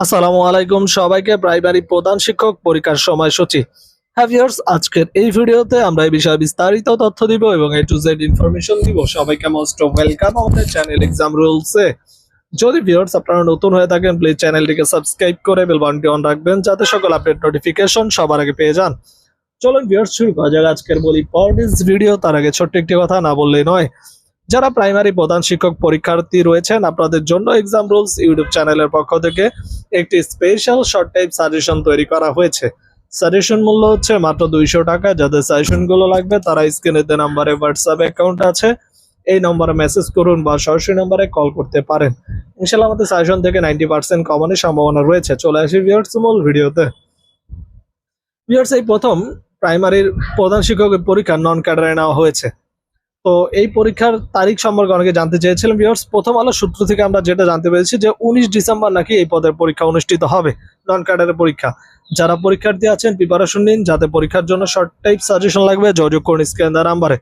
আসসালামু আলাইকুম সবাইকে প্রাইমারি প্রধান শিক্ষক পরীক্ষার সময়সূচি। হ্যাভিয়ার্স আজকের এই ভিডিওতে আমরা এই বিষয়ে বিস্তারিত তথ্য দিব এবং এ টু জেড ইনফরমেশন দিব। সবাইকে মোস্ট ওয়েলকাম আমাদের চ্যানেল এক্সাম রুলসে যদি ভিউয়ার্স আপনারা নতুন হয়ে থাকেন প্লিজ চ্যানেলটিকে সাবস্ক্রাইব করে বেল বাটনটি অন রাখবেন যাতে সকল আপডেট নোটিফিকেশন সবার আগে পেয়ে যান। চলুন ভিউয়ার্স শুরু করা যাক আজকের বলি পরদিস ভিডিও তার আগে ছোট্ট একটি কথা না বললেই নয়। যারা প্রাইমারি প্রধান শিক্ষক পরীক্ষার্থী রয়েছেন, আপনাদের জন্য এক্সাম রুলস ইউটিউব চ্যানেলের পক্ষ থেকে একটি স্পেশাল শর্ট টাইপ সাজেশন তৈরি করা হয়েছে। সাজেশন মূল্য হচ্ছে মাত্র দুইশো টাকা। যাদের সাজেশনগুলো লাগবে, তারা স্ক্রিনে যে নাম্বারে হোয়াটসঅ্যাপ অ্যাকাউন্ট আছে, এই নম্বরে মেসেজ করুন বা সরাসরি নম্বরে কল করতে পারেন। ইনশাল্লাহ আমাদের সাজেশন থেকে নাইনটি পার্সেন্ট কমানোর সম্ভাবনা রয়েছে। চলে আসি ভিউয়ার্স মূল ভিডিওতে। ভিউয়ার্স এই প্রথম প্রাইমারির প্রধান শিক্ষকের পরীক্ষা নন ক্যাডারে নেওয়া হয়েছে। তো এই পরীক্ষার তারিখ সম্পর্কে অনেকে জানতে চেয়েছিলাম ভিউয়ার্স প্রথম আলো সূত্র থেকে আমরা যেটা জানতে পেরেছি যে উনিশ ডিসেম্বর নাকি এই পদের পরীক্ষা অনুষ্ঠিত হবে, নন ক্যাডারের পরীক্ষা। যারা পরীক্ষার্থী আছেন প্রিপারেশন নিন, যাতে পরীক্ষার জন্য শর্ট টাইপ সাজেশন লাগবে। যোগাযোগ করুন স্ক্যান দ্বারা নাম্বারে